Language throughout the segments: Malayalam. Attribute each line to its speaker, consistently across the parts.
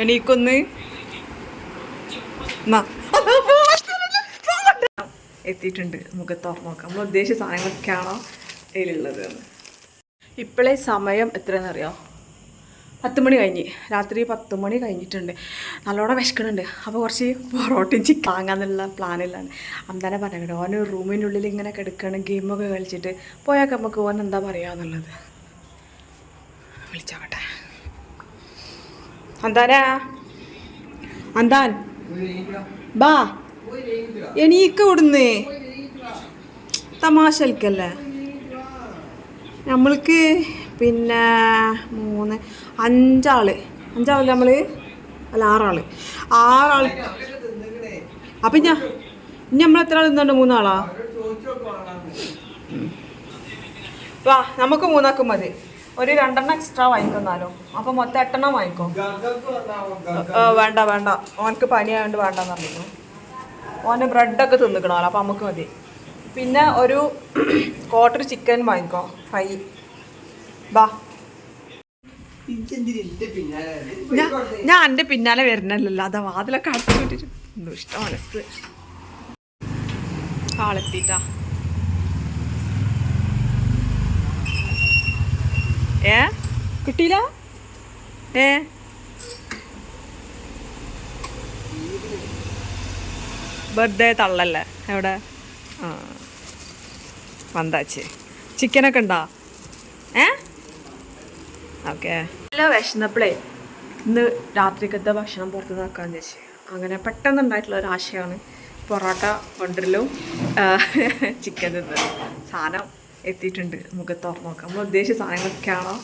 Speaker 1: എണീക്കൊന്ന്. എത്തിയിട്ടുണ്ട്. മുഖത്തോ നോക്കാം. നമ്മൾ ഉദ്ദേശിച്ച സാധനങ്ങളൊക്കെയാണോ ഇതിലുള്ളത് എന്ന്. ഇപ്പോഴേ സമയം എത്രയെന്നറിയോ പത്ത് മണി കഴിഞ്ഞ്. രാത്രി പത്ത് മണി കഴിഞ്ഞിട്ടുണ്ട്. നല്ലോണം വിശക്കണുണ്ട് അപ്പോൾ കുറച്ച് പൊറോട്ടയും ചിക്കൻ വാങ്ങാന്നുള്ള പ്ലാനിലാണ്. അന്താനെ പറഞ്ഞിട്ട് ഓൻ റൂമിന്റെ ഉള്ളിൽ ഇങ്ങനെ കിടക്കണം ഗെയിമൊക്കെ കളിച്ചിട്ട്. പോയാൽ നമുക്ക് ഓൻ എന്താ പറയുക വിളിച്ചാകട്ടെ അന്താനാ അന്താൻ. ബാ. എനിക്ക് ഇവിടുന്ന്. തമാശൽക്കല്ലേ? നമ്മൾക്ക് പിന്നെ മൂന്ന് അഞ്ചാൾ. അഞ്ചാളല്ലേ നമ്മൾ അല്ല ആറാൾ. ആറാൾ അപ്പം ഞാൻ ഇനി നമ്മൾ എത്ര ആൾ നിന്നുണ്ട് മൂന്നാളാ? വാ നമുക്ക് മൂന്നാക്കും മതി. ഒരു രണ്ടെണ്ണം എക്സ്ട്രാ വാങ്ങിക്കുന്നാലോ? അപ്പൊ മൊത്തം എട്ടെണ്ണം വാങ്ങിക്കോ? വേണ്ട വേണ്ട. ഓനക്ക് പനിയായതുകൊണ്ട് വേണ്ടെന്ന് പറഞ്ഞു ഓന് ബ്രെഡൊക്കെ തിന്നിക്കണമല്ലോ അപ്പം നമുക്ക് മതി. പിന്നെ ഒരു ക്വാർട്ടർ ചിക്കൻ വാങ്ങിക്കോ ഫ്രൈ. ബാ. ഞാൻ എന്റെ പിന്നാലെ വരുന്നല്ലോ അതാ വാതിലൊക്കെ അടച്ചു വിട്ടിട്ട് ദുഷ്ട മനസ്സ്. ആളെത്തിട്ടാ. ഏ? കിട്ടിയില്ല? ഏ? ബർത്ത്ഡേ തള്ളല്ലേ? എവിടെ? ആ. വന്താച്ചി. ചിക്കനൊക്കെ ഉണ്ടോ? ഏ? ഓക്കെ. നല്ല വിശന്നപ്പോഴേ ഇന്ന് രാത്രിക്കത്തെ ഭക്ഷണം പുറത്ത് നോക്കാമെന്ന് വെച്ച് അങ്ങനെ പെട്ടെന്ന് ഉണ്ടായിട്ടുള്ള ഒരു ആശയമാണ് പൊറോട്ട കൊണ്ടിരലും ചിക്കൻ തിന്നലും. സാധനം എത്തിയിട്ടുണ്ട്. മുഖത്ത് തുറന്ന് നോക്കാം. നമ്മൾ ഉദ്ദേശിച്ച സാധനങ്ങളൊക്കെയാണോ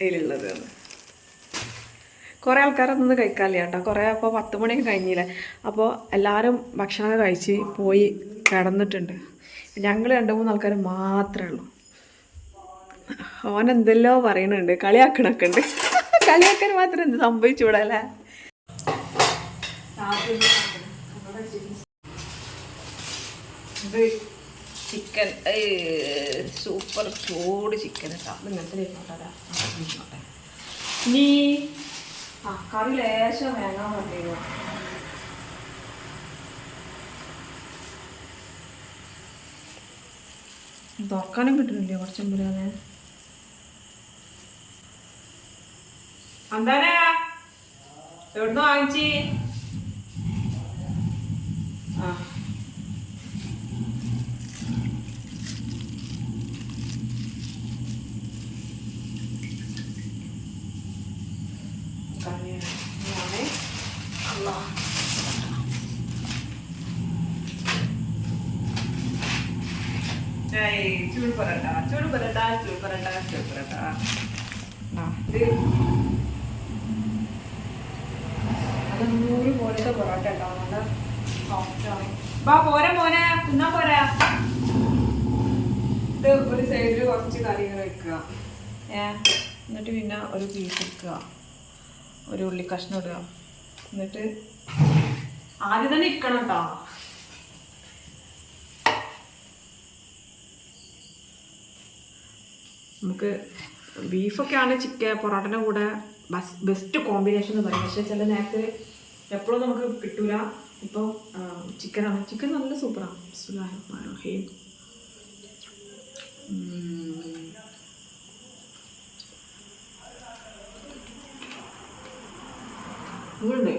Speaker 1: ഇതിലുള്ളത് എന്ന്. കുറേ ആൾക്കാരൊന്നും കഴിക്കാനില്ല കേട്ടോ. കുറേ അപ്പോൾ പത്ത് മണിയൊക്കെ കഴിഞ്ഞില്ല. അപ്പോൾ എല്ലാവരും ഭക്ഷണം കഴിച്ച് പോയി കിടന്നിട്ടുണ്ട്. ഞങ്ങൾ രണ്ട് മൂന്ന് ആൾക്കാർ മാത്രമേ ഉള്ളൂ. ഓൻ എന്തെല്ലോ പറയുന്നുണ്ട് കളിയാക്കണൊക്കെ ഉണ്ട്. കളിയാക്കാൻ മാത്രം എന്ത് സംഭവിച്ചൂടെ അല്ലേ? ഇത് ചിക്കൻ സൂപ്പർ ചൂട് ചിക്കൻ ഇങ്ങനത്തെ ഇരുന്നോട്ടെ ഇനി ആ കറി ലേശം വേണം പറഞ്ഞു തുറക്കാനും കിട്ടുന്നില്ലേ കുറച്ചും കൂടി അതെ എന്താനാ എവിടുന്ന് വാങ്ങിച്ചി? കറിയാണ് അല്ലാ ഏയ് ചൂട് പൊറോട്ട ചൂട് പൊറോട്ട ചൂട് പൊറോട്ട ചൂട് പൊറോട്ട. ആ ഇത് അത് ഇത് ഒരു സൈഡിൽ കുറച്ച് കറികൾ വെക്കുക. എന്നിട്ട് പിന്നെ ഒരു പീസ് എടുക്കുക ഒരു ഉള്ളി കഷ്ണം ഇടുക. എന്നിട്ട് ആദ്യം തന്നെ ഇക്കണം കേട്ടോ നമുക്ക് ബീഫൊക്കെ ആണ് ചിക്കൻ പൊറോട്ടന്റെ കൂടെ ബസ് ബെസ്റ്റ് കോമ്പിനേഷൻ എന്ന് പറയും. പക്ഷേ ചില നേരത്ത് എപ്പോഴും നമുക്ക് കിട്ടൂല. ഇപ്പോൾ ചിക്കനാണ് ചിക്കൻ നല്ല സൂപ്പറാണ് ഹേം സൂപ്പർ